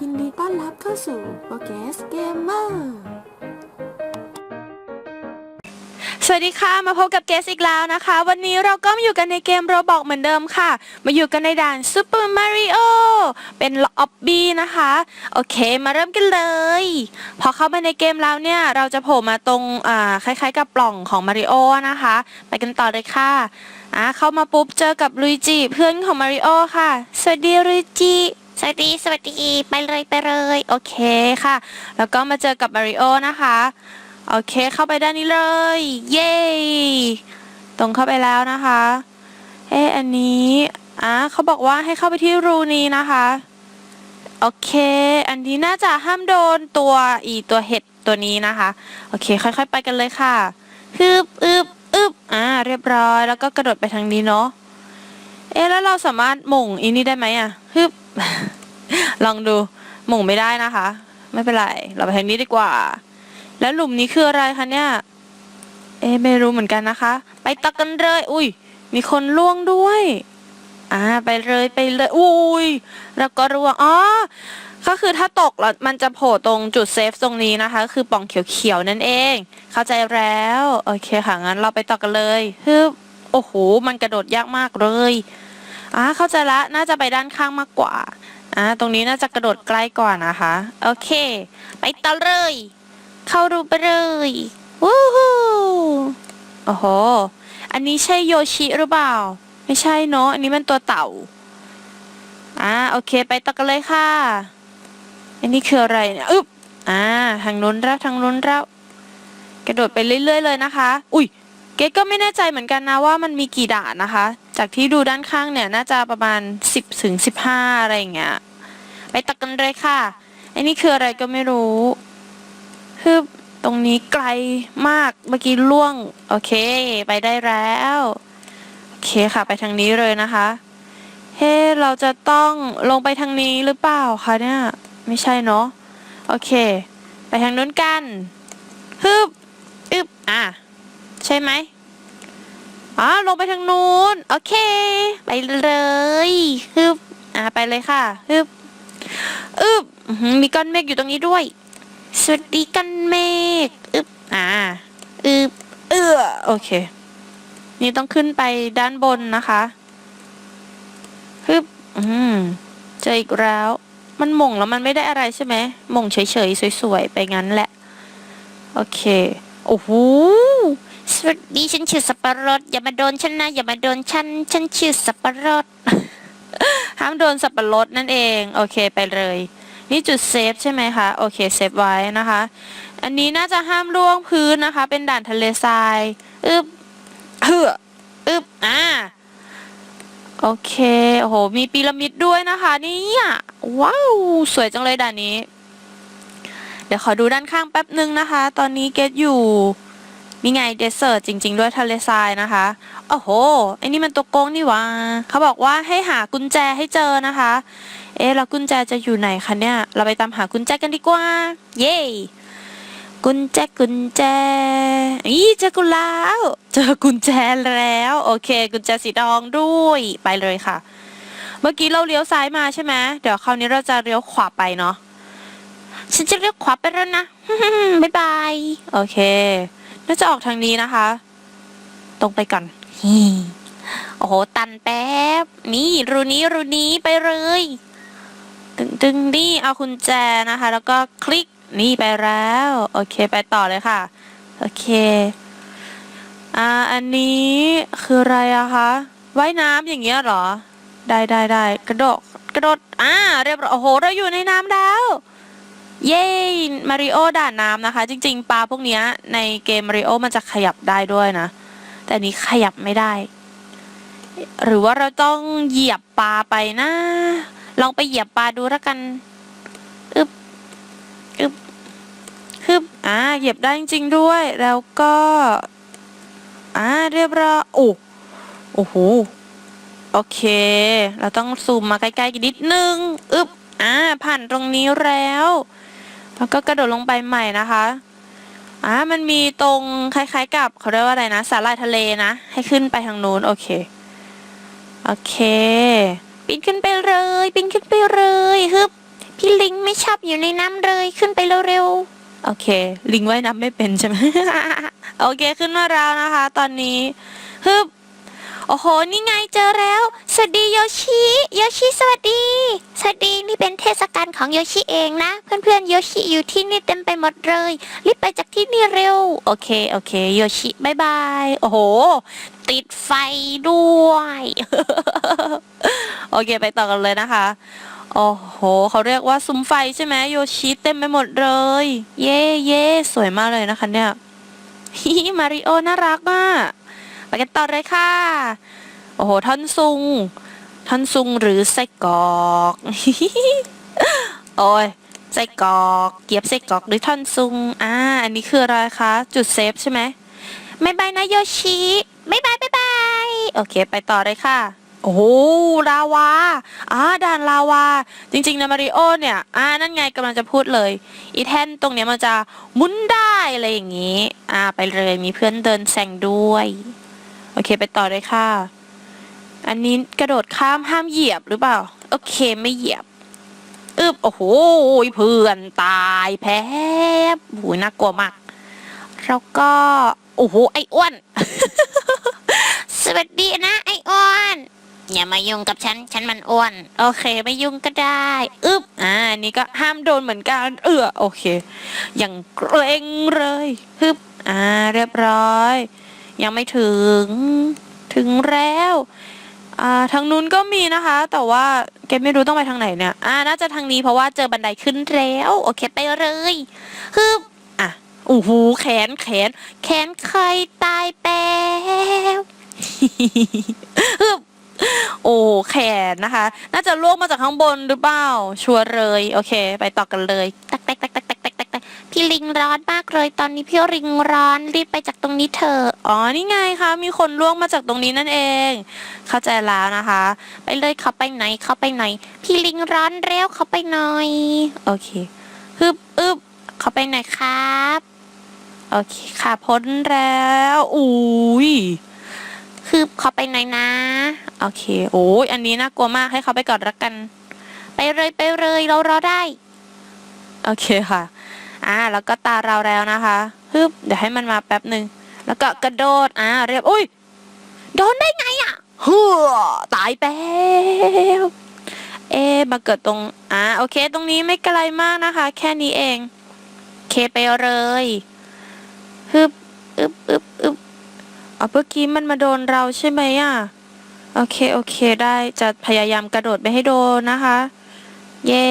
ยินดีต้อนรับเข้าสู่โปรเกสเกมเมอร์สวัสดีค่ะมาพบกับเกสอีกแล้วนะคะ วันนี้เราก็มาอยู่กันในเกมโรบอกเหมือนเดิมค่ะ มาอยู่กันในด่าน Super Mario เป็นล็อบบี้นะคะ โอเคมาเริ่มกันเลย พอเข้ามาในเกมแล้วเนี่ย เราจะโผล่มาตรงอ่าคล้ายๆ กับปล่องของมาริโอนะคะ ไปกันต่อเลยค่ะอ่าเข้ามาปุ๊บเจอกับลุยจิเพื่อนของมาริโอค่ะ สวัสดีลุยจิ สวัสดี สวัสดี ไปเลยไปเลย โอเคค่ะ แล้วก็มาเจอกับมาริโอนะคะ โอเคเข้าไปด้านนี้เลย เย้ตรงเข้าไปแล้วนะคะ เอ๊ะอันนี้อะเขาบอกว่าให้เข้าไปที่รูนี้นะคะ โอเค อันนี้น่าจะห้ามโดนตัวอีตัวเห็ดตัวนี้นะคะ โอเค ค่อย ๆ ไปกันเลยค่ะฮึบอึบอึบอ่าเรียบร้อย แล้วก็กระโดดไปทางนี้เนาะเอ๊ะแล้วเราสามารถหม่งอีนี่ได้ไหมอะฮึบ ลองดูหม่งไม่ได้นะคะ ไม่เป็นไร เราไปทางนี้ดีกว่า แล้วหลุมนี้คืออะไรคะเนี่ย เอะไม่รู้เหมือนกันนะคะ ไปตักกันเลย อุ้ย มีคนล่วงด้วย อ่า ไปเลยไปเลย อุ้ยแล้วก็ร่วง อ๋อ ก็คือถ้าตกแล้วมันจะโผล่ตรงจุดเซฟตรงนี้นะคะ คือป่องเขียวๆนั่นเอง เข้าใจแล้ว โอเคค่ะงั้นเราไปต่อกันเลยฮึบโอ้โห มันกระโดดยากมากเลย อ่าเข้าใจละน่าจะไปด้านข้างมากกว่าอ่าตรงนี้น่าจะกระโดดใกล้กว่านนะคะ โอเค ไปต่อเลย เข้ารูไปเลยวู้ฮู้โอ้โห อันนี้ใช่โยชิหรือเปล่า ไม่ใช่เนอะอันนี้มันตัวเต่าอ่าโอเค ไปต่อกันเลยค่ะ อันนี้คืออะไรเนี่ยอึ๊บอ่าทางนู้นแล้วทางนู้นแล้วกระโดดไปเรื่อย ๆ เลยนะคะ อุ้ย เกดก็ไม่แน่ใจเหมือนกันนะว่ามันมีกี่ด่านนะคะ จากที่ดูด้านข้างเนี่ยน่าจะประมาณ 10ถึง15 อะไรอย่างเงี้ย ไปตักกันเลยค่ะ อันนี้คืออะไรก็ไม่รู้คือตรงนี้ไกลมาก เมื่อกี้ล่วง โอเค ไปได้แล้ว โอเคค่ะ ไปทางนี้เลยนะคะ เฮ้เราจะต้องลงไปทางนี้หรือเปล่าคะเนี่ย ไม่ใช่เนาะ โอเค ไปทางนู้นกัน ฮึบ อึบ อะ ใช่ไหมอ๋อลงไปทางนู้น โอเค ไปเลยฮึบอะไปเลยค่ะฮึบอึบมีก้อนเมฆอยู่ตรงนี้ด้วย สวัสดีกันเมฆอึบอ่าอึบเอื้อโอเค นี่ต้องขึ้นไปด้านบนนะคะฮึบอืมเจออีกแล้ว มันหม่งแล้วมันไม่ได้อะไรใช่ไหมหม่งเฉยๆสวยๆไปงั้นแหละ โอเค โอ้โห สวัสดีฉันชื่อสับปะรดอย่ามาโดนฉันนะ อย่ามาโดนฉัน ฉันชื่อสับปะรด ห้ามโดนสับปะรดนั่นเอง โอเคไปเลย นี่จุดเซฟใช่ไหมคะ โอเคเซฟไว้นะคะ อันนี้น่าจะห้ามล่วงพื้นนะคะ เป็นด่านทะเลทรายอึบเฮืออึบอ่าโอเคโอ้โห มีพีระมิดด้วยนะคะเนี่ยว้าว สวยจังเลยด่านนี้ เดี๋ยวขอดูด้านข้างแป๊บนึงนะคะ ตอนนี้เกตอยู่ นี่ไงเดสเซอร์จริง ๆ ด้วยทะเลทรายนะคะ โอ้โหไอ้นี่มันตัวโกงนี่หวะเขาบอกว่าให้หากุญแจให้เจอนะคะ เอ๊ะแล้วกุญแจจะอยู่ไหนคะเนี่ย เราไปตามหากุญแจกันดีกว่า เย้กุญแจกุญแจอีเจอกุญแล้วเจอกุญแจแล้ว โอเค กุญแจสีทองด้วยไปเลยค่ะ เมื่อกี้เราเลี้ยวซ้ายมาใช่ไหมเดี๋ยวคราวนี้เราจะเลี้ยวขวาไปเนาะฉันจะเลี้ยวขวาไปแล้วนะบ๊ายบายโอเค น่าจะออกทางนี้นะคะ ตรงไปก่อนโอ้โห ตันแป๊บ นี่รูนี้รูนี้ไปเลยตึงตึงนี่เอาคุณแจนะคะ แล้วก็คลิกนี่ไปแล้ว โอเคไปต่อเลยค่ะ โอเค อ่า อันนี้คืออะไรอะคะว่ายน้ำอย่างเงี้ยเหรอ ได้ได้ได้กระโดดกระโดด อ่า เรียบร้อย โอ้โห เราอยู่ในน้ำแล้ว เย้มาริโอด่านน้ำนะคะ จริง ๆ ปลาพวกนี้ในเกมมาริโอมันจะขยับได้ด้วยนะ แต่นนี้ขยับไม่ได้ หรือว่าเราต้องเหยียบปลาไปนะ ลองไปเหยียบปลาดูแล้วกันอึบอึบฮึบอ่าเหยียบได้จริง ๆ ด้วย แล้วก็อ่าเรียบร้อยโอ้โอ้โหโอเค เราต้องซูมมาใกล้ๆกันนิดนึงอึบอ่าผ่านตรงนี้แล้ว แล้วก็กระโดดลงไปใหม่นะคะอ่ามันมีตรงคล้าย ๆ กับเขาเรียกว่าอะไรนะสาหร่ายทะเลนะ ให้ขึ้นไปทางนู้นโอเค โอเค ปีนขึ้นไปเลยปีนขึ้นไปเลยฮึบพี่ลิงไม่ชอบอยู่ในน้ำเลยขึ้นไปเร็วๆโอเค ลิงว่ายน้ำไม่เป็นใช่ไหมโอเคขึ้นมาแล้วนะคะ ตอนนี้ฮึบ อ้โห นี่ไงเจอแล้ว สวัสดีโยชิ โยชิสวัสดี สวัสดีนี่เป็นเทศกาลของโยชิเองนะ เพื่อนๆโยชิอยู่ที่นี่เต็มไปหมดเลย รีบไปจากที่นี่เร็ว โอเค โอเค โยชิบายบาย โอ้โห ติดไฟด้วย โอเค ไปต่อกันเลยนะคะ โอ้โห เขาเรียกว่าซุ้มไฟใช่ไหมโยชิเต็มไปหมดเลย เย่เย่สวยมากเลยนะคะเนี่ยฮิมาริโอน่ารักมาก ไปกันต่อเลยค่ะ โอ้โหท่อนซุง ท่อนซุงหรือไส้กรอก โอ้ยไส้กรอก เกียบไส้กรอกหรือท่อนซุง อ่า อันนี้คืออะไรคะ จุดเซฟใช่ไหมไม่บายนะโยชิไม่บายไม่บาย โอเค ไปต่อเลยค่ะ โอ้โหลาวาอ่าด่านลาวา จริงๆนะมาริโอเนี่ย อ่า นั่นไงกำลังจะพูดเลย อีแท่นตรงเนี้ยมันจะมุนได้อะไรอย่างนี้ อ่า ไปเลย มีเพื่อนเดินแซงด้วย โอเค ไปต่อเลยค่ะ อันนี้กระโดดข้ามห้ามเหยียบหรือเปล่า โอเคไม่เหยียบอึบโอ้โหเพื่อนตายแพ้โอ้โหน่ากลัวมากแล้วก็ โอ้โห ไอ้อ้วน สวัสดีนะ ไอ้อ้วนอย่ามายุ่งกับฉัน ฉันมันอ้วน โอเค ไม่ยุ่งก็ได้อึบอ่านนี้ก็ห้ามโดนเหมือนกัน เออโอเค อย่างเกรงเลยฮึบอ่า เรียบร้อย ยังไม่ถึงถึงแล้วอ่าทางนู้นก็มีนะคะ แต่ว่าแกไม่รู้ต้องไปทางไหนเนี่ยอ่าน่าจะทางนี้เพราะว่าเจอบันไดขึ้นแล้วโอเคไปเลยคืออะโอ้โหแขนแขน แขนใครตายแป๊บฮึโอ้แขนนะคะ น่าจะล่วงมาจากข้างบนหรือเปล่าชัวร์เลย โอเค ไปต่อกันเลยตักแตกตัก พี่ลิงร้อนมากเลยตอนนี้พี่ลิงร้อนรีบไปจากตรงนี้เถอะอ๋อนี่ไงคะ มีคนล่วกมาจากตรงนี้นั่นเอง เข้าใจแล้วนะคะ ไปเลยเขาไปไหนเขาไปไหน พี่ลิงร้อนเร็วเขาไปหน่อย โอเคฮึบอึบเขาไปไหนครับ โอเคค่ะพ้นแล้วอุ้ยคืบเขาไปไหนนะ โอเค โอ้ยอันนี้น่ากลัวมากให้เขาไปก่อนละกัน ไปเลยไปเลยเรารอได้ โอเคค่ะ อ่าแล้วก็ตาเราแล้วนะคะฮึบเดี๋ยวให้มันมาแป๊บหนึ่งแล้วก็กระโดดอ่าเรียบอุ้ยโดนได้ไงอะหัวตายแป๊บเอ๊ะมาเกิดตรงอ่าโอเค ตรงนี้ไม่ไกลมากนะคะ แค่นี้เองเคไปเลยฮึบอึบอึบอึบอ๋อเมื่อกี้มันมาโดนเราใช่ไหมอะโอเค โอเค ได้จะพยายามกระโดดไม่ให้โดนนะคะ เย่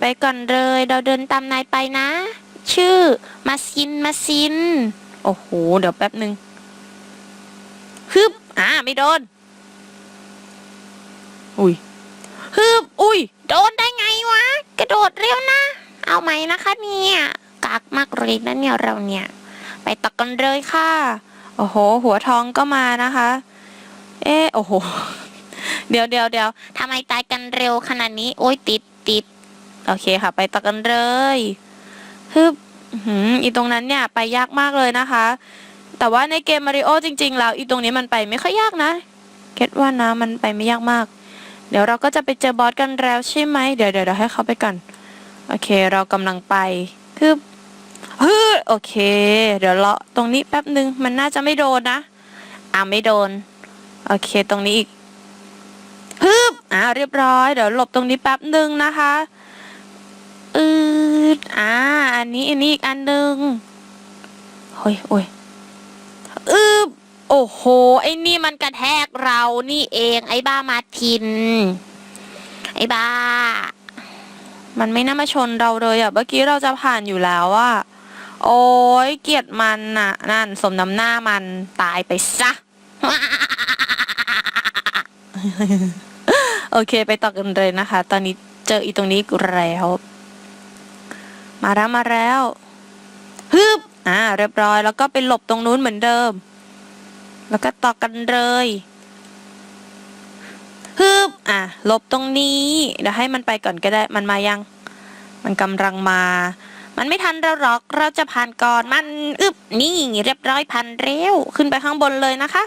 ไปก่อนเลย เราเดินตามนายไปนะ ชื่อ มาซิน มาซิน โอ้โห เดี๋ยวแป๊บหนึ่งฮึบ อ่า ไม่โดน อุ้ยฮึบ อุ้ย โดนได้ไงวะ กระโดดเร็วนะ เอาไหมนะคะเนี่ย กากมากเลยนะเนี่ยเราเนี่ย ไปตักกันเลยค่ะ โอ้โห หัวทองก็มานะคะ เอ๊โอ้โห เดี๋ยวเดี๋ยวเดี๋ยวทำไมตายกันเร็วขนาดนี้ โอ้ยติดติดโอเคค่ะ ไปต่อกันเลย ฮึบอื้อหืมอีตรงนั้นเนี่ยไปยากมากเลยนะคะ แต่ว่าในเกมมาริโอจริง ๆ แล้วอีตรงนี้มันไปไม่ค่อยยากนะเก็ตว่านะมันไปไม่ยากมาก เดี๋ยวเราก็จะไปเจอบอสกันแล้วใช่ไหมเดี๋ยวเดี๋ยวเดี๋ยวให้เขาไปก่อนโอเค เรากำลังไปฮึบฮึโอเค เดี๋ยวเลาะตรงนี้แป๊บหนึ่งมันน่าจะไม่โดนนะอ่าไม่โดน โอเคตรงนี้อีกฮึบอ่าเรียบร้อย เดี๋ยวหลบตรงนี้แป๊บหนึ่งนะคะ อืดอ่า อันนี้อันนี้อีกอันหนึ่งโอ้ยโอ้ยอืบโอ้โห ไอ้นี่มันกระแทกเรานี่เอง ไอ้บ้ามาทิน ไอ้บ้า มันไม่น่ามาชนเราเลยอะเมื่อกี้เราจะผ่านอยู่แล้วอะโอ้ยเกลียดมันน่ะ นั่น สมน้ำหน้ามันตายไปซะ โอเคไปต่อกันเลยนะคะ ตอนนี้เจออีตรงนี้แล้ว มาแล้วมาแล้วฮึบอ่าเรียบร้อย แล้วก็ไปหลบตรงนู้นเหมือนเดิม แล้วก็ต่อกันเลยฮึบอะหลบตรงนี้เดี๋ยวให้มันไปก่อนก็ได้มันมายัง มันกำลังมา มันไม่ทันเราหรอกเราจะผ่านก่อนมันอึบนี่เรียบร้อยผ่านเร็วขึ้นไปข้างบนเลยนะคะ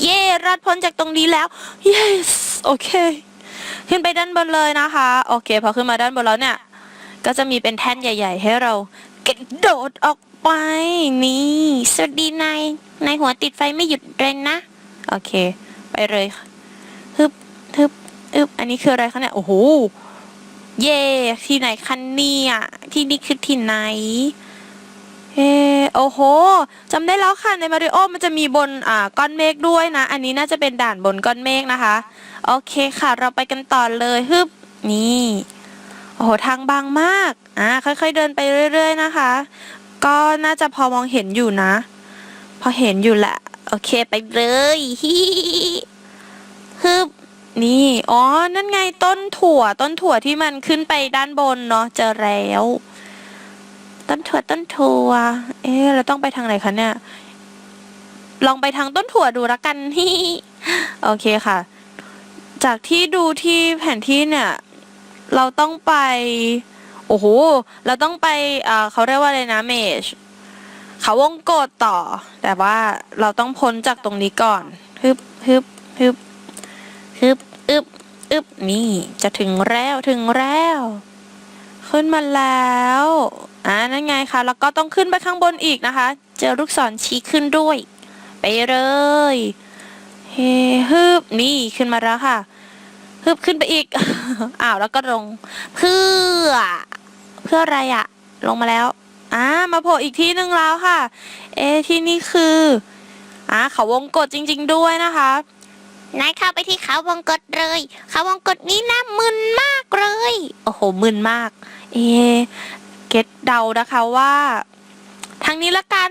เย่รอดพ้นจากตรงนี้แล้ว yes โอเค ขึ้นไปด้านบนเลยนะคะ โอเค พอขึ้นมาด้านบนแล้วเนี่ย ก็จะมีเป็นแท่นใหญ่ ๆ ให้เรากระโดดออกไปนี่สวัสดีนายนายหัวติดไฟไม่หยุดเลยนะ โอเค ไปเลยฮึบฮึบอึบอันนี้คืออะไรคะเนี่ยโอ้โหเย่ที่ไหนคันเนี่ยที่นี่คือที่ไหนเฮ้โอ้โหจำได้แล้วค่ะในมาริโอมันจะมีบนอ่าก้อนเมฆด้วยนะ อันนี้น่าจะเป็นด่านบนก้อนเมฆนะคะ โอเคค่ะ เราไปกันต่อเลยฮึบนี่ โอ้โหทางบางมาก อ่า ค่อยๆเดินไปเรื่อย ๆ นะคะ ก็น่าจะพอมองเห็นอยู่นะ พอเห็นอยู่แหละ โอเคไปเลยฮิฮึบนี่ อ๋อ นั่นไงต้นถั่ว ต้นถั่วที่มันขึ้นไปด้านบนเนาะ เจอแล้ว ต้นถั่ว ต้นถั่ว เอ๊ะ เราต้องไปทางไหนคะเนี่ย ลองไปทางต้นถั่วดูละกันฮิโอเคค่ะ จากที่ดูที่แผนที่เนี่ย เราต้องไป โอ้โห เราต้องไปเขาเรียกว่าอะไรนะเมจเขาวงกดต่อ แต่ว่าเราต้องพ้นจากตรงนี้ก่อนฮึบฮึบฮึบฮึบอึบอึบนี่จะถึงแล้วถึงแล้ว ขึ้นมาแล้วอ่านั่นไงคะแล้วก็ต้องขึ้นไปข้างบนอีกนะคะ เจอลูกศรชี้ขึ้นด้วย ไปเลยเฮ้ฮึบนี่ขึ้นมาแล้วค่ะ ฮึบขึ้นไปอีก อ้าวแล้วก็ลง เพื่อ เพื่ออะไรอะลงมาแล้วอ่ามาโผล่อีกที่หนึ่งแล้วค่ะ เอะที่นี่คืออ่าเขาวงกดจริง ๆ ด้วยนะคะนายเข้าไปที่เขาวงกตเลย เขาวงกตนี้น่ามึนมากเลย โอ้โหมึนมาก เอะเก็ตเดานะคะว่าทางนี้ละกัน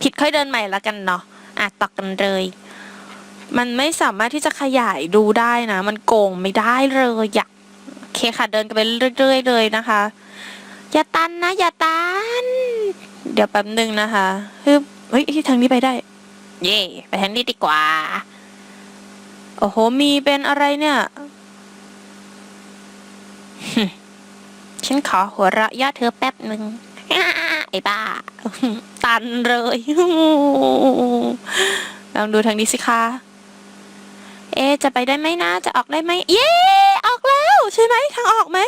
ผิดค่อยเดินใหม่ละกันเนาะอะต่อกันเลย มันไม่สามารถที่จะขยายดูได้นะ มันโกงไม่ได้เลยอะโอเคค่ะเดินกันไปเรื่อยๆเลยนะคะ อย่าตันนะอย่าตัน เดี๋ยวแป๊บหนึ่งนะคะฮึบเฮ้ยทางนี้ไปได้ เย่ไปทางนี้ดีกว่า โอ้โห มีเป็นอะไรเนี่ยฉันขอหัวเราะย่อเธอแป๊บหนึ่งไอ้บ้า ตันเลยลองดูทางนี้สิคะ เอจะไปได้ไหมนะ จะออกได้ไหมเย้ออกแล้ว ใช่ไหมทางออกไหม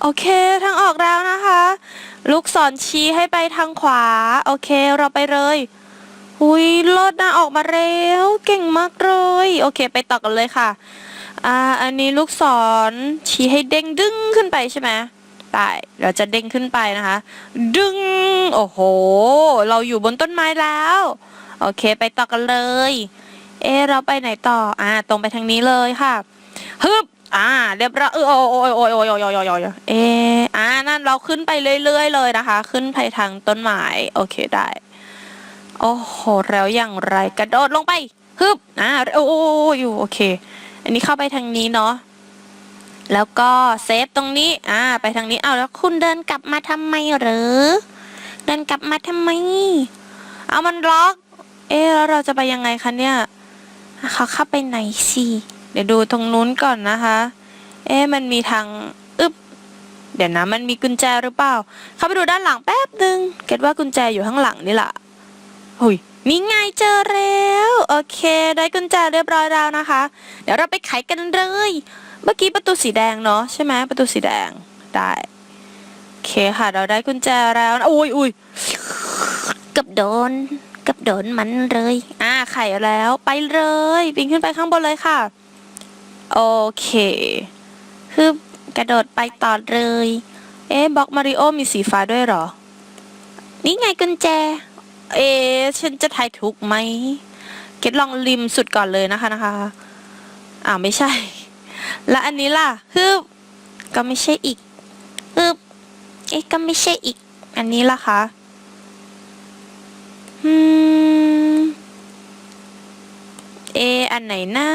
โอเคทางออกแล้วนะคะ ลูกศรชี้ให้ไปทางขวา โอเคเราไปเลยหุยรถนะออกมาเร็ว เก่งมากเลย โอเค ไปต่อกันเลยค่ะ อ่า อันนี้ลูกศรชี้ให้เด้งดึงขึ้นไปใช่ไหมได้เราจะเด้งขึ้นไปนะคะ ดึง โอ้โห เราอยู่บนต้นไม้แล้ว โอเค ไปต่อกันเลย เอ๊เราไปไหนต่อ อ่า ตรงไปทางนี้เลยค่ะ ฮึบ อ่า เรียบร้อยเออโอ้ยโอ้ยโอ้ยโอ้ยโอ้ยโอ้ยเอออ่า นั่นเราขึ้นไปเรื่อยๆเลยนะคะ ขึ้นไปทางต้นไม้ โอเคได้ โอ้โห แล้วอย่างไรกระโดดลงไป ฮึบ อ่า โอ้ยอยู่โอเค อันนี้เข้าไปทางนี้เนาะ แล้วก็เซฟตรงนี้ อ่า ไปทางนี้ เอาแล้วคุณเดินกลับมาทำไมหรือ เดินกลับมาทำไม เอามันล็อก เอ๊แล้วเราจะไปยังไงคะเนี่ย เขาเข้าไปไหนสิเดี๋ยวดูตรงนู้นก่อนนะคะ เอ๊ะมันมีทางอึบเดี๋ยวนะมันมีกุญแจหรือเปล่า เข้าไปดูด้านหลังแป๊บหนึ่งเก็ตว่ากุญแจอยู่ข้างหลังนี่แหละหุยนี่ไงเจอแล้วโอเค ได้กุญแจเรียบร้อยแล้วนะคะ เดี๋ยวเราไปไขกันเลย เมื่อกี้ประตูสีแดงเนาะใช่ไหมประตูสีแดงได้โอเคค่ะ เราได้กุญแจแล้วนะอุ้ยอุ้ยกับโดน กับโดนมันเลย อ่า ไขแล้วไปเลยปีนขึ้นไปข้างบนเลยค่ะ โอเคคือกระโดดไปต่อเลย เอ๊ะบล็อกมาริโอมีสีฟ้าด้วยหรอ นี่ไงกุญแจ เอ๊ะฉันจะทายถูกไหม เก็ตลองริมสุดก่อนเลยนะคะนะคะอ่าไม่ใช่ และอันนี้ล่ะฮึบก็ไม่ใช่อีกฮึบเอ๊ะก็ไม่ใช่อีก อันนี้ล่ะคะอืม เอันไหนนะ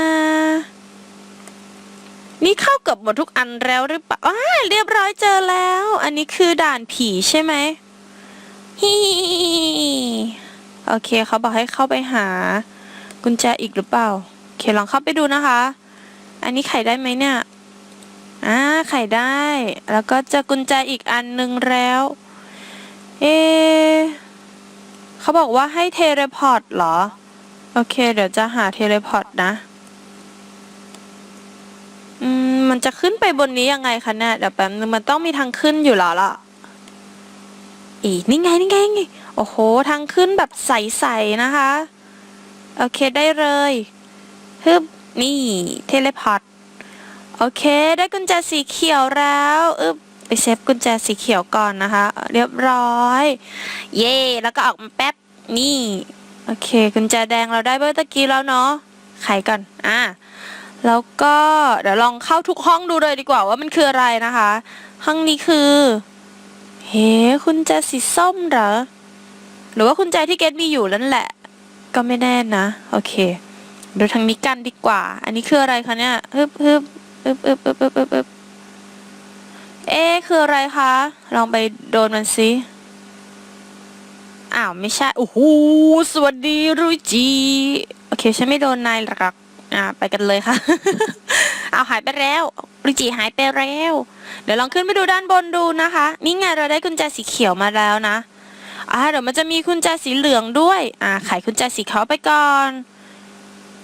นี่เข้าเกับหมดทุกอันแล้วหรือเปล่าอ้าเรียบร้อยเจอแล้ว อันนี้คือด่านผีใช่ไหมฮิโอเคเขาบอกให้เข้าไปหา กุญแจอีกหรือเปล่าโอเคลองเข้าไปดูนะคะ อันนี้ไขได้ไหมเนี่ยอ่าไขได้ แล้วก็จอกุญแจอีกอันหนึ่งแล้ว เอเขาบอกว่าให้เทเลพอร์ตเหรอ โอเค เดี๋ยวจะหาเทเลพอร์ตนะ อืม มันจะขึ้นไปบนนี้ยังไงคะเนี่ย เดี๋ยวแป๊บนึงมันต้องมีทางขึ้นอยู่แล้วล่ะ อีนี่ไงนี่ไงนี่ไง โอ้โห ทางขึ้นแบบใสๆนะคะ โอเคได้เลยฮึบนี่เทเลพอร์ต โอเค ได้กุญแจสีเขียวแล้วอึบไปเซฟกุญแจสีเขียวก่อนนะคะ เรียบร้อย เย่แล้วก็ออกมาแป๊บ นี่ โอเค กุญแจแดงเราได้เบอร์ตะกี้แล้วเนาะ ไขก่อน อะ แล้วก็เดี๋ยวลองเข้าทุกห้องดูเลยดีกว่าว่ามันคืออะไรนะคะ ห้องนี้คือ เฮ้คุณแจสีส้มเหรอ หรือว่าคุณแจที่เกตมีอยู่นั่นแหละ ก็ไม่แน่นะ โอเค ดูทางนี้กันดีกว่า อันนี้คืออะไรคะเนี่ยฮึบฮึบฮึบฮึบฮึบฮึบฮึบเอ๊คืออะไรคะ ลองไปโดนมันสิ อ้าวไม่ใช่โอ้โหสวัสดีรุจิโอเคฉันไม่โดนนายหรอกอ่าไปกันเลยค่ะ เอาหายไปแล้วรุจิหายไปแล้ว เดี๋ยวลองขึ้นไปดูด้านบนดูนะคะนี่ไงเราได้กุญแจสีเขียวมาแล้วนะอ่าเดี๋ยวมันจะมีกุญแจสีเหลืองด้วยอ่าไขกุญแจสีขาวไปก่อน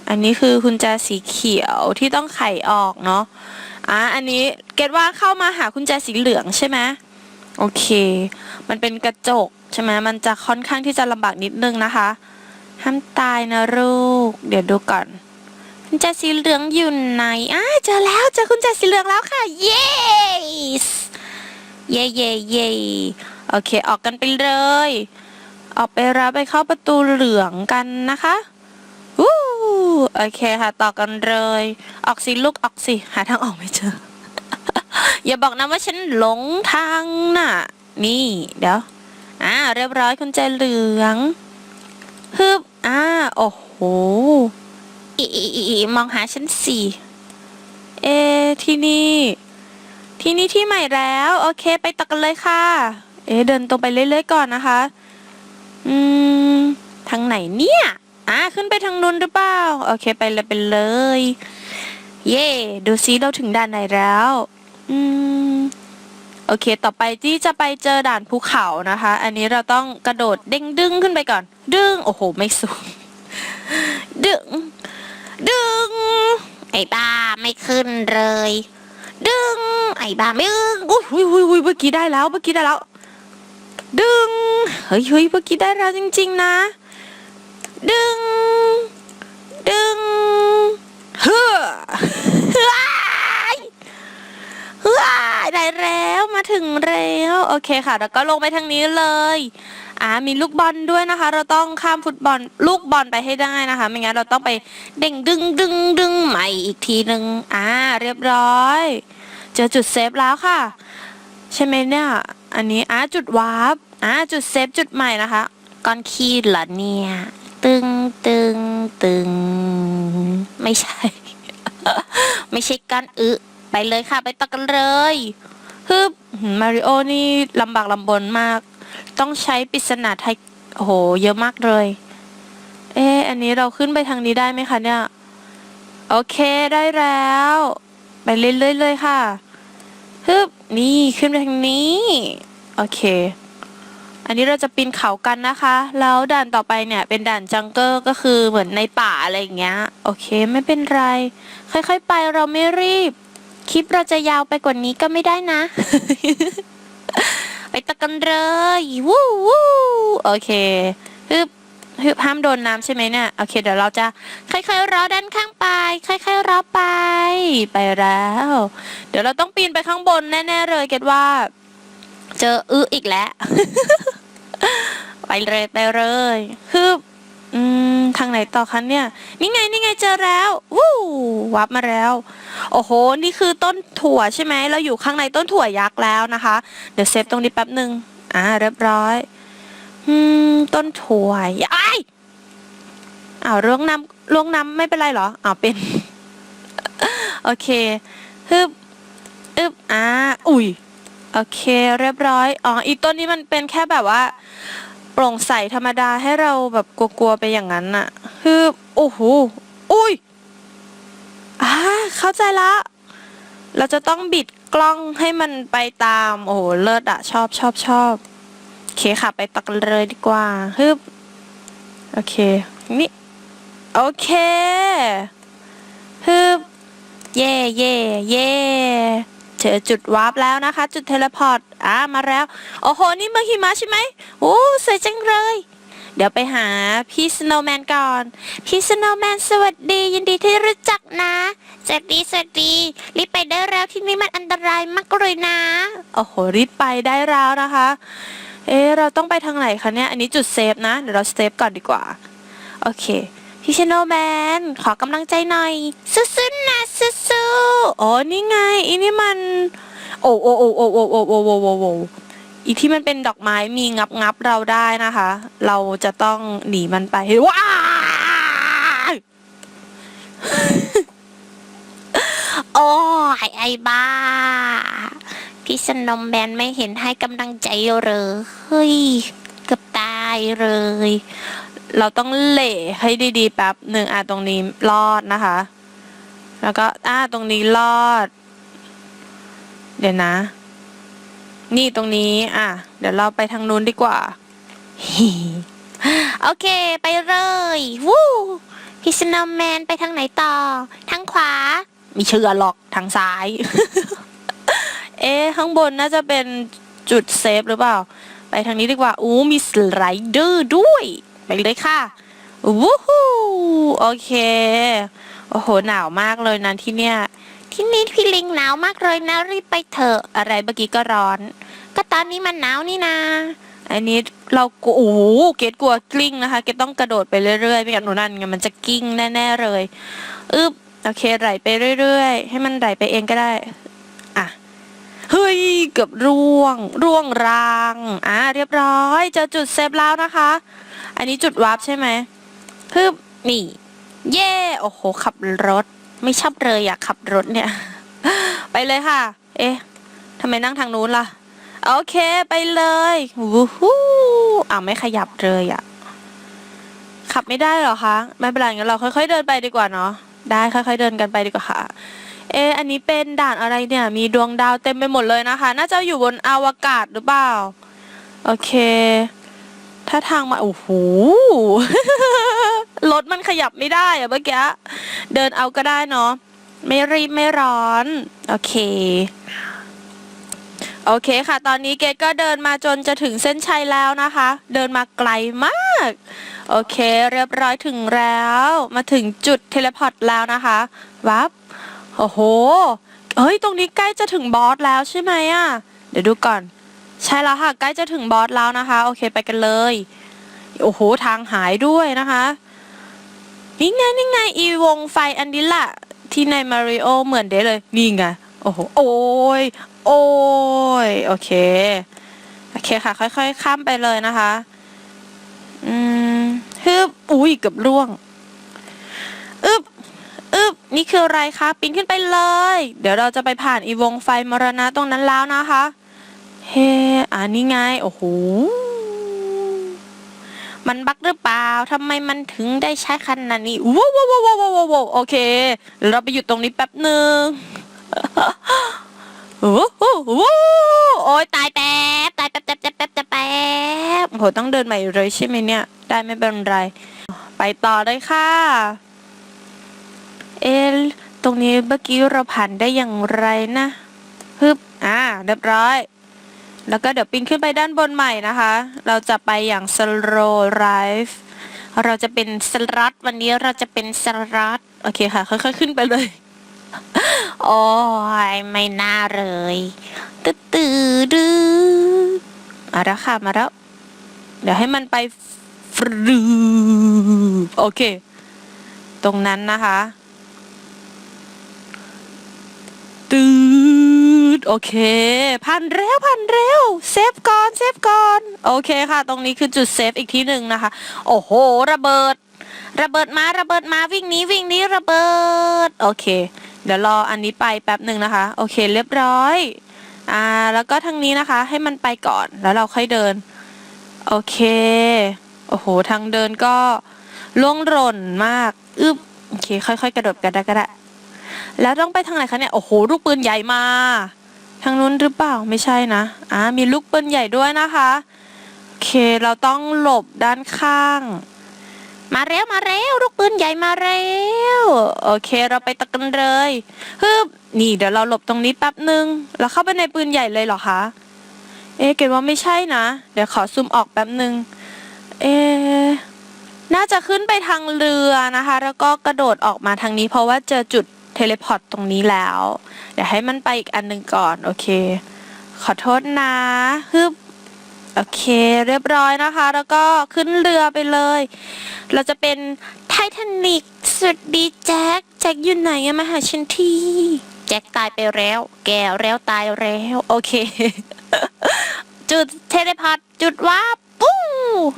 อันนี้คือกุญแจสีเขียวที่ต้องไขออกเนาะอ่าอันนี้เกดว่าเข้ามาหากุญแจสีเหลืองใช่ไหมโอเค มันเป็นกระจก ใช่ไหมมันจะค่อนข้างที่จะลำบากนิดนึงนะคะ ห้ามตายนะลูก เดี๋ยวดูก่อนกุญแจสีเหลืองอยู่ไหนอ่าเจอแล้วเจอกุญแจสีเหลืองแล้วค่ะ เย้เย่เย่เย่โอเค ออกกันไปเลย ออกไปรับไปเข้าประตูเหลืองกันนะคะวู้โอเคค่ะ ต่อกันเลย ออกสิลูกออกสิหาทางออกไม่เจอ อย่าบอกนะว่าฉันหลงทางน่ะ นี่ เดี๋ยว อ่าเรียบร้อยกุญแจเหลืองฮึบอ่าโอ้โหอีอีอีมองหาฉันสิเอ ที่นี่ ที่นี่ที่ใหม่แล้ว โอเค ไปต่อกันเลยค่ะ เอเดินตรงไปเรื่อยๆก่อนนะคะ อืม ทางไหนเนี่ย อ่าขึ้นไปทางนู้นหรือเปล่า โอเค ไปเลยไปเลย เย่ดูซิเราถึงด่านไหนแล้ว อืม โอเค ต่อไปที่จะไปเจอด่านภูเขานะคะ อันนี้เราต้องกระโดดเด้งดึงขึ้นไปก่อน ดึง โอ้โห ไม่สูง ดึง ดึง ไอ้บ้าไม่ขึ้นเลย ดึง ไอ้บ้าไม่ดึงอุ้ยอุ้ยอุ้ยอุ้ยเมื่อกี้ได้แล้ว เมื่อกี้ได้แล้ว ดึง เฮ้ยเฮ้ยเมื่อกี้ได้แล้วจริง ๆ นะ ดึง ดึง เฮ้อ ได้แล้วมาถึงแล้วโอเคค่ะ แล้วก็ลงไปทางนี้เลยอ่ามีลูกบอลด้วยนะคะ เราต้องข้ามฟุตบอลลูกบอลไปให้ได้นะคะ ไม่งั้นเราต้องไปเด้งดึงดึงดึงใหม่อีกทีหนึ่งอ่าเรียบร้อย เจอจุดเซฟแล้วค่ะ ใช่ไหมเนี่ย อันนี้อ่าจุดวาร์ปอ่าจุดเซฟจุดใหม่นะคะก้อนขี้เหรอเนี่ยตึงตึงตึง ไม่ใช่ ไม่ใช่ก้อนอึ ไปเลยค่ะ ไปต่อกันเลยฮึบมาริโอนี่ลำบากลำบนมาก ต้องใช้ปริศนาไทยโอ้โห เยอะมากเลย เอ๊อันนี้เราขึ้นไปทางนี้ได้ไหมคะเนี่ย โอเคได้แล้ว ไปเรื่อยๆเลยค่ะฮึบนี่ขึ้นไปทางนี้ โอเค อันนี้เราจะปีนเขากันนะคะ แล้วด่านต่อไปเนี่ยเป็นด่านจังเกอร์ก็คือเหมือนในป่าอะไรอย่างเงี้ย โอเคไม่เป็นไร ค่อยๆไปเราไม่รีบ คลิปเราจะยาวไปกว่านี้ก็ไม่ได้นะ ไปตะกันเลยวู้วู้โอเคฮึบฮึบห้ามโดนน้ำใช่ไหมเนี่ย โอเค เดี๋ยวเราจะค่อยๆรอด้านข้างไป ค่อยๆรอไป ไปแล้ว เดี๋ยวเราต้องปีนไปข้างบนแน่ๆเลยเกดว่า เจออื้ออีกแล้ว ไปเลยไปเลยฮึบ อืม ทางไหนต่อคะเนี่ย นี่ไง นี่ไงเจอแล้ว วู้วับมาแล้ว โอ้โห นี่คือต้นถั่วใช่ไหม เราอยู่ข้างในต้นถั่วยักษ์แล้วนะคะ เดี๋ยวเซฟตรงนี้แป๊บหนึ่งอ่า เรียบร้อย อืม ต้นถั่วยักษ์อ้ายอ้าวล่วงน้ำล่วงน้ำไม่เป็นไรเหรออ้าวเป็น โอเคฮึบอึบอ่า อุ้ย โอเค เรียบร้อย อ๋อ อีต้นนี้มันเป็นแค่แบบว่า โปร่งใสธรรมดาให้เราแบบกลัวๆไปอย่างนั้นน่ะฮึบโอ้โหอุ้ยอ่าเข้าใจละ เราจะต้องบิดกล้องให้มันไปตาม โอ้โหเลิศอะชอบชอบชอบโอเคค่ะ ไปตักกันเลยดีกว่าฮึบโอเคนี่โอเคฮึบเย่เย่เย่ เจอจุดวาร์ปแล้วนะคะ จุดเทเลพอร์ตอ่ามาแล้ว โอ้โห นี่เมืองหิมะใช่ไหมโอ้สวยจังเลย เดี๋ยวไปหาพี่สโนว์แมนก่อน พี่สโนว์แมนสวัสดี ยินดีที่รู้จักนะสวัสดีสวัสดีรีบไปได้แล้วที่นี่มันอันตรายมากเลยนะ โอ้โหรีบไปได้แล้วนะคะ เอ๊เราต้องไปทางไหนคะเนี่ย อันนี้จุดเซฟนะ เดี๋ยวเราเซฟก่อนดีกว่า โอเคพี่ชโนแมนขอกำลังใจหน่อย สู้ๆนะสู้ อ๋อนี่ไงอีนี่มัน โอ้โอ้โอ้โอ้โอ้โอ้โอ้โอ้โอ้โอ้อีที่มันเป็นดอกไม้มีงับงับเราได้นะคะ เราจะต้องหนีมันไปว้าโอ้ยไอ้บ้า พี่สนมแมนไม่เห็นให้กำลังใจเลยเฮ้ยเกือบตายเลย เราต้องเหล่ให้ดีๆแป๊บหนึ่งอะตรงนี้รอดนะคะ แล้วก็อ่าตรงนี้รอด เดี๋ยวนะ นี่ตรงนี้ อะ เดี๋ยวเราไปทางนู้นดีกว่า โอเค ไปเลยวู้พี่สนมแมนไปทางไหนต่อ ทางขวา มีเชื่อหรอกทางซ้าย เอ๊ข้างบนน่าจะเป็นจุดเซฟหรือเปล่า ไปทางนี้ดีกว่า อู้มีสไลเดอร์ด้วย ไปเลยค่ะ วู้ฮู้โอเค โอ้โห หนาวมากเลยนะที่เนี่ย ที่นี่พี่ลิงหนาวมากเลยนะรีบไปเถอะ อะไรเมื่อกี้ก็ร้อน ก็ตอนนี้มันหนาวนี่นาอันนี้เรากลัวโอ้โหเกดกลัวกลิ้งนะคะ เกดต้องกระโดดไปเรื่อยๆไม่งั้นหนูนั่นไงมันจะกิ้งแน่ๆเลยอึบโอเคไหลไปเรื่อยๆ ให้มันไหลไปเองก็ได้อะเฮ้ยเกือบร่วง ร่วงรางอะเรียบร้อยเจอจุดเซฟแล้วนะคะ อันนี้จุดวาร์ปใช่ไหมฮึบนี่ เย่โอ้โห ขับรถ ไม่ชอบเลยอยากขับรถเนี่ย ไปเลยค่ะ เอ๊ะทำไมนั่งทางนู้นล่ะ โอเคไปเลยวู้ฮู้อ้าวไม่ขยับเลยอะขับไม่ได้หรอคะ ไม่เป็นไรงั้นเราค่อย ๆ เดินไปดีกว่าเนาะได้ค่อย ๆ เดินกันไปดีกว่าค่ะ เอะอันนี้เป็นด่านอะไรเนี่ย มีดวงดาวเต็มไปหมดเลยนะคะ น่าจะอยู่บนอวกาศหรือเปล่า โอเค ถ้าทางมาโอ้โหรถมันขยับไม่ได้อะเมื่อกี้เดินเอาก็ได้เนาะไม่รีบไม่ร้อน โอเค โอเคค่ะ ตอนนี้เกดก็เดินมาจนจะถึงเส้นชัยแล้วนะคะ เดินมาไกลมาก โอเค เรียบร้อยถึงแล้ว มาถึงจุดเทเลพอร์ตแล้วนะคะวับโอ้โหเฮ้ย ตรงนี้ใกล้จะถึงบอสแล้วใช่ไหมอะเดี๋ยวดูก่อน ใช่แล้วค่ะ ใกล้จะถึงบอสแล้วนะคะ โอเคไปกันเลย โอ้โห ทางหายด้วยนะคะนี่ไงนี่ไง อีวงไฟอันนี้แหละที่ในมาริโอเหมือนเด้เลย นี่ไง โอ้โห โอ้ย โอ้ย โอเค โอเคค่ะ ค่อยๆ ข้ามไปเลยนะคะ อืมฮึบอุ้ยเกือบร่วงอึบอึบนี่คืออะไรคะ ปีนขึ้นไปเลย เดี๋ยวเราจะไปผ่านอีวงไฟมรณะตรงนั้นแล้วนะคะ เฮ้อ่านี่ไง โอ้โห มันบักหรือเปล่าทำไมมันถึงได้ใช้ขนาดนี้ว้าวว้าวว้าวว้าวโอเค เราไปหยุดตรงนี้แป๊บหนึ่งโอ้โหโอ้ยตายแป๊บ ตายแป๊บแป๊บแป๊บแป๊บแป๊บโอ้โหต้องเดินใหม่เลยใช่ไหมเนี่ย ได้ไม่เป็นไร ไปต่อเลยค่ะ เอะตรงนี้เมื่อกี้เราผ่านได้อย่างไรนะฮึบอ่า เรียบร้อย แล้วก็เดี๋ยวปีนขึ้นไปด้านบนใหม่นะคะ เราจะไปอย่าง slow life เราจะเป็นสลัดวันนี้เราจะเป็นสลัดโอเคค่ะ ค่อยๆขึ้นไปเลย โอ้ยไม่น่าเลยตื้อตื้อดื้อมาแล้วค่ะมาแล้ว เดี๋ยวให้มันไปฟรูโอเค ตรงนั้นนะคะตื ดโอเคผ่านเร็วผ่านเร็วเซฟก่อนเซฟก่อนโอเคค่ะ ตรงนี้คือจุดเซฟอีกที่หนึ่งนะคะ โอ้โห ระเบิด ระเบิดมาระเบิดมาวิ่งหนี้วิ่งหนี้ระเบิด โอเค เดี๋ยวรออันนี้ไปแป๊บหนึ่งนะคะ โอเค เรียบร้อย อ่า แล้วก็ทางนี้นะคะ ให้มันไปก่อนแล้วเราค่อยเดิน โอเค โอ้โห ทางเดินก็ล่วงหล่นมากอึบโอเค ค่อยๆ กระโดดกันได้ก็ได้แล้วต้องไปทางไหนคะเนี่ย โอ้โห ลูกปืนใหญ่มา ทางนู้นหรือเปล่าไม่ใช่นะอ่ามีลูกปืนใหญ่ด้วยนะคะโอเคเราต้องหลบด้านข้าง มาเร็วมาเร็วลูกปืนใหญ่มาเร็วโอเคเราไปตะกันเลยฮึบนี่เดี๋ยวเราหลบตรงนี้แป๊บหนึ่งแล้วเข้าไปในปืนใหญ่เลยเหรอคะเอ๊เกดว่าไม่ใช่นะ เดี๋ยวขอซูมออกแป๊บหนึ่งเอ๊น่าจะขึ้นไปทางเรือนะคะ แล้วก็กระโดดออกมาทางนี้เพราะว่าเจอจุด เทเลพอร์ตตรงนี้แล้ว เดี๋ยวให้มันไปอีกอันหนึ่งก่อน โอเค ขอโทษนะฮึบโอเค เรียบร้อยนะคะ แล้วก็ขึ้นเรือไปเลย เราจะเป็นไททานิกสวัสดีแจ็ค แจ็คอยู่ไหนอะมาหาฉันทีแจ็คตายไปแล้ว แก่แล้วตายแล้ว โอเค จุดเทเลพอร์ตจุดว่าปุ้ง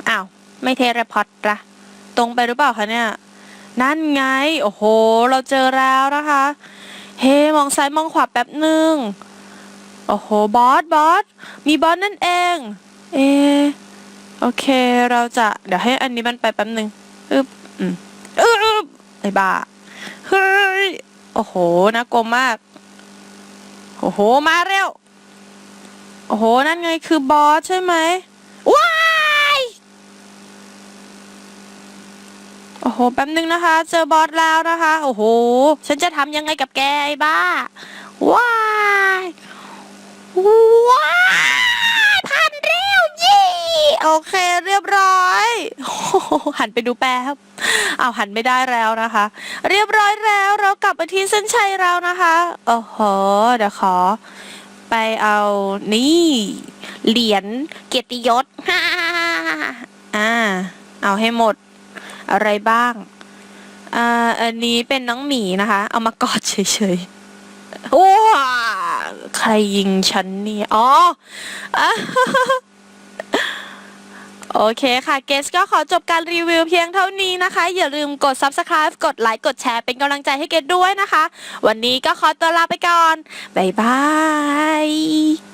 อ้าว ไม่เทเลพอร์ตละตรงไปหรือเปล่าคะเนี่ย นั่นไง โอ้โห เราเจอแล้วนะคะ เฮ้ มองซ้ายมองขวาแป๊บหนึ่งโอ้โห บอส บอส มีบอสนั่นเอง เอ โอเค เราจะ เดี๋ยวให้อันนี้มันไปแป๊บหนึ่งอึบอืมอึบไอ้บ้า เฮ้ย โอ้โห น่ากลัวมาก โอ้โห มาเร็ว โอ้โห นั่นไงคือบอสใช่ไหมว้าย โอ้โห แป๊บนึงนะคะ เจอบอสแล้วนะคะ โอ้โห ฉันจะทำยังไงกับแกไอ้บ้า ว้าย ว้ายผ่านเร็วยี่โอเคเรียบร้อยหันไปดูแป๊บเอาหันไม่ได้แล้วนะคะ เรียบร้อยแล้วเรากลับมาที่เส้นชัยแล้วนะคะ โอ้โห เดี๋ยวขอ ไปเอานี่ เหรียญเกียรติยศอ่า เอาให้หมด อะไรบ้างอ่าอันนี้เป็นน้องหมีนะคะ เอามากอดเฉยๆโอ้ใครยิงฉันเนี่ยอ๋อโอเคค่ะ เกสก็ขอจบการรีวิวเพียงเท่านี้นะคะ อย่าลืมกด subscribe กดไลค์ กดแชร์เป็นกำลังใจให้เกดด้วยนะคะ วันนี้ก็ขอตัวลาไปก่อน บ๊ายบาย